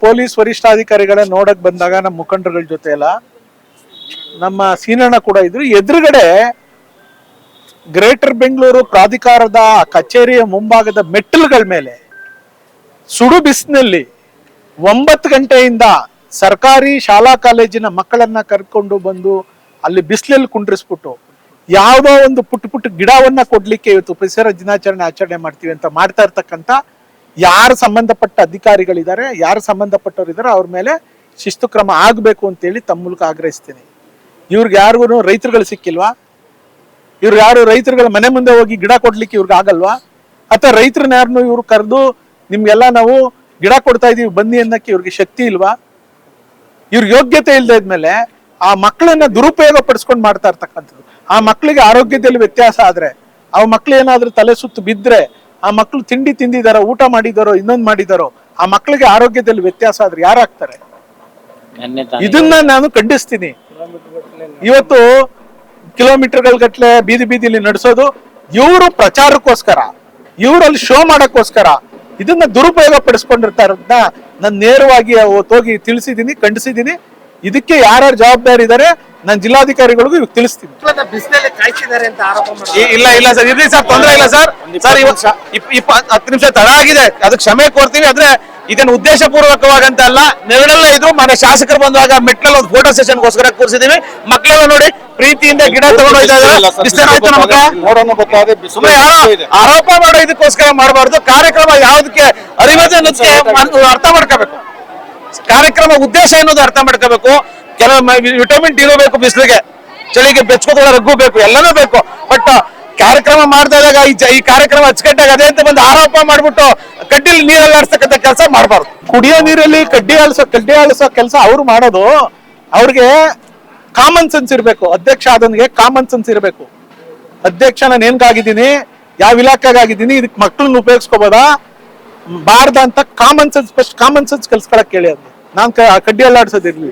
Police ವರಿಷ್ಠಾಧಿಕಾರಿಗಳೇ ನೋಡಕ್ ಬಂದಾಗ ನಮ್ಮ ಮುಖಂಡರುಗಳ ಜೊತೆ ಎಲ್ಲ ನಮ್ಮ ಸೀನಣ್ಣ ಕೂಡ ಇದ್ರು. ಎದುರುಗಡೆ ಗ್ರೇಟರ್ ಬೆಂಗಳೂರು ಪ್ರಾಧಿಕಾರದ ಕಚೇರಿಯ ಮುಂಭಾಗದ ಮೆಟ್ಟಲುಗಳ ಮೇಲೆ ಸುಡು ಬಿಸಿನಲ್ಲಿ ಒಂಬತ್ತು ಗಂಟೆಯಿಂದ ಸರ್ಕಾರಿ ಶಾಲಾ ಕಾಲೇಜಿನ ಮಕ್ಕಳನ್ನ ಕರ್ಕೊಂಡು ಬಂದು ಅಲ್ಲಿ ಬಿಸಿಲಲ್ಲಿ ಕುಂಡ್ರಿಸ್ಬಿಟ್ಟು ಯಾವುದೋ ಒಂದು ಪುಟ್ಟ ಪುಟ್ಟ ಗಿಡವನ್ನ ಕೊಡ್ಲಿಕ್ಕೆ ಇವತ್ತು ಪರಿಸರ ದಿನಾಚರಣೆ ಆಚರಣೆ ಮಾಡ್ತೀವಿ ಅಂತ ಮಾಡ್ತಾ ಇರ್ತಕ್ಕಂಥ ಯಾರು ಸಂಬಂಧಪಟ್ಟ ಅಧಿಕಾರಿಗಳಿದ್ದಾರೆ, ಯಾರು ಸಂಬಂಧಪಟ್ಟವರಿದ್ದಾರೆ ಅವ್ರ ಮೇಲೆ ಶಿಸ್ತು ಕ್ರಮ ಆಗಬೇಕು ಅಂತೇಳಿ ತಮ್ಮ ಮೂಲಕ ಆಗ್ರಹಿಸ್ತೀನಿ. ಇವ್ರಿಗೆ ಯಾರಿಗೂ ರೈತರುಗಳು ಸಿಕ್ಕಿಲ್ವಾ? ಇವ್ರು ಯಾರು ರೈತರುಗಳ ಮನೆ ಮುಂದೆ ಹೋಗಿ ಗಿಡ ಕೊಡ್ಲಿಕ್ಕೆ ಇವ್ರಿಗೆ ಆಗಲ್ವಾ? ಅಥವಾ ರೈತರನ್ನ ಯಾರನ್ನು ಇವ್ರು ಕರೆದು ನಿಮ್ಗೆಲ್ಲ ನಾವು ಗಿಡ ಕೊಡ್ತಾ ಇದೀವಿ, ಬನ್ನಿ ಅನ್ನಕ್ಕೆ ಇವ್ರಿಗೆ ಶಕ್ತಿ ಇಲ್ವಾ? ಇವ್ರ ಯೋಗ್ಯತೆ ಇಲ್ಲದೆ ಇದ್ಮೇಲೆ ಆ ಮಕ್ಕಳನ್ನ ದುರುಪಯೋಗ ಪಡಿಸ್ಕೊಂಡು ಮಾಡ್ತಾ ಇರ್ತಕ್ಕಂಥದ್ದು. ಆ ಮಕ್ಕಳಿಗೆ ಆರೋಗ್ಯದಲ್ಲಿ ವ್ಯತ್ಯಾಸ ಆದ್ರೆ ಆ ಮಕ್ಳು ಏನಾದ್ರೂ ತಲೆ ಸುತ್ತು ಬಿದ್ರೆ ಆ ಮಕ್ಕಳು ತಿಂಡಿ ತಿಂದಿದಾರೋ ಊಟ ಮಾಡಿದಾರೋ ಇನ್ನೊಂದ್ ಮಾಡಿದಾರೋ ಆ ಮಕ್ಕಳಿಗೆ ಆರೋಗ್ಯದಲ್ಲಿ ವ್ಯತ್ಯಾಸ ಆದ್ರೆ ಯಾರಾಗ್ತಾರೆ? ಇದನ್ನ ನಾನು ಖಂಡಿಸ್ತೀನಿ. ಇವತ್ತು ಕಿಲೋಮೀಟರ್ಗಳ ಗಟ್ಲೆ ಬೀದಿ ಬೀದಿಲಿ ನಡೆಸೋದು ಇವರು ಪ್ರಚಾರಕ್ಕೋಸ್ಕರ ಇವರಲ್ಲಿ ಶೋ ಮಾಡಕ್ಕೋಸ್ಕರ ಇದನ್ನ ದುರುಪಯೋಗ ಪಡಿಸ್ಕೊಂಡಿರ್ತಾರ ನಾನು ನೇರವಾಗಿ ಹೋಗಿ ತಿಳಿಸಿದ್ದೀನಿ ಖಂಡಿಸಿದ್ದೀನಿ ಇದಕ್ಕೆ ಯಾರ್ಯಾರು ಜವಾಬ್ದಾರಿ ಇದಾರೆ ನಾನು ಜಿಲ್ಲಾಧಿಕಾರಿಗಳಿಗೂ ಇವಾಗ ತಿಳಿಸ್ತೀನಿ. ಇಲ್ಲ ಇಲ್ಲ ಸರ್ ಇರ್ಲಿ ಸರ್ ತೊಂದರೆ ಇಲ್ಲ ಸರ್. ಸರ್ ಇವತ್ತು ಹತ್ತು ನಿಮಿಷ ತಡ ಆಗಿದೆ. ಅದಕ್ಕೆ ಕ್ಷಮೆ ಕೋರ್ತೀನಿ ಆದ್ರೆ ಇದನ್ನ ಉದ್ದೇಶ ಪೂರ್ವಕವಾಗಂತ ಅಲ್ಲ ನೆರಳೆಲ್ಲ ಇದ್ರು ಮನೆ ಶಾಸಕರು ಬಂದಾಗ ಮೆಟ್ಲಲ್ಲಿ ಒಂದು ಫೋಟೋ ಸೆಷನ್ಗೋಸ್ಕರ ಕೂರಿಸಿದೀವಿ. ಮಕ್ಕಳೆಲ್ಲ ನೋಡಿ ಪ್ರೀತಿಯಿಂದ ಗಿಡ ತಗೊಂಡೋಗ್ತಾ ಆರೋಪ ಮಾಡೋ ಇದಕ್ಕೋಸ್ಕರ ಮಾಡಬಾರ್ದು. ಕಾರ್ಯಕ್ರಮ ಯಾವ್ದಕ್ಕೆ ಅರಿವದೆ ಅನ್ನೋದಕ್ಕೆ ಅರ್ಥ ಮಾಡ್ಕೋಬೇಕು. ಕಾರ್ಯಕ್ರಮ ಉದ್ದೇಶ ಅನ್ನೋದು ಅರ್ಥ ಮಾಡ್ಕೋಬೇಕು. ಕೆಲವು ವಿಟಮಿನ್ ಡಿ ಬೇಕು, ಬಿಸಿಲಿಗೆ ಚಳಿಗೆ ಬೆಚ್ಚಕೋದ ರಗ್ಗು ಬೇಕು, ಎಲ್ಲನೂ ಬೇಕು. ಬಟ್ ಕಾರ್ಯಕ್ರಮ ಮಾಡ್ತಾ ಇದ್ದಾಗ ಈ ಕಾರ್ಯಕ್ರಮ ಅಚ್ಚುಕಟ್ಟಾಗ ಅದೇ ಅಂತ ಬಂದು ಆರೋಪ ಮಾಡ್ಬಿಟ್ಟು ಕಡ್ಡಿಲಿ ನೀರಲ್ಲಿ ಆಡಿಸ್ತಕ್ಕಂಥ ಕೆಲಸ ಮಾಡಬಾರ್ದು. ಕುಡಿಯೋ ನೀರಲ್ಲಿ ಕಡ್ಡಿ ಆಳ್ಸೋ ಕಡ್ಡಿ ಆಳ್ಸೋ ಕೆಲಸ ಅವ್ರು ಮಾಡೋದು. ಅವ್ರಿಗೆ ಕಾಮನ್ ಸೆನ್ಸ್ ಇರಬೇಕು. ಅಧ್ಯಕ್ಷ ಆದವನಿಗೆ ಕಾಮನ್ ಸೆನ್ಸ್ ಇರಬೇಕು. ಅಧ್ಯಕ್ಷ ನಾನು ಏನ್ಗಾಗಿದ್ದೀನಿ ಯಾವ ಇಲಾಖೆಗಾಗಿದ್ದೀನಿ? ಇದಕ್ಕೆ ಮಕ್ಕಳನ್ನ ಉಪಯೋಗಿಸ್ಕೋಬೋದಾ? ಬಾರ್ದ ಅಂತ common sense first common sense ಕಲ್ಸ್ಕೊಳಕ್ ಕೇಳಿ ಅದು ನಾನ್ ಕಡ್ಡಿ ಅಲ್ಲಾಡ್ಸೋದಿರ್ಲಿ.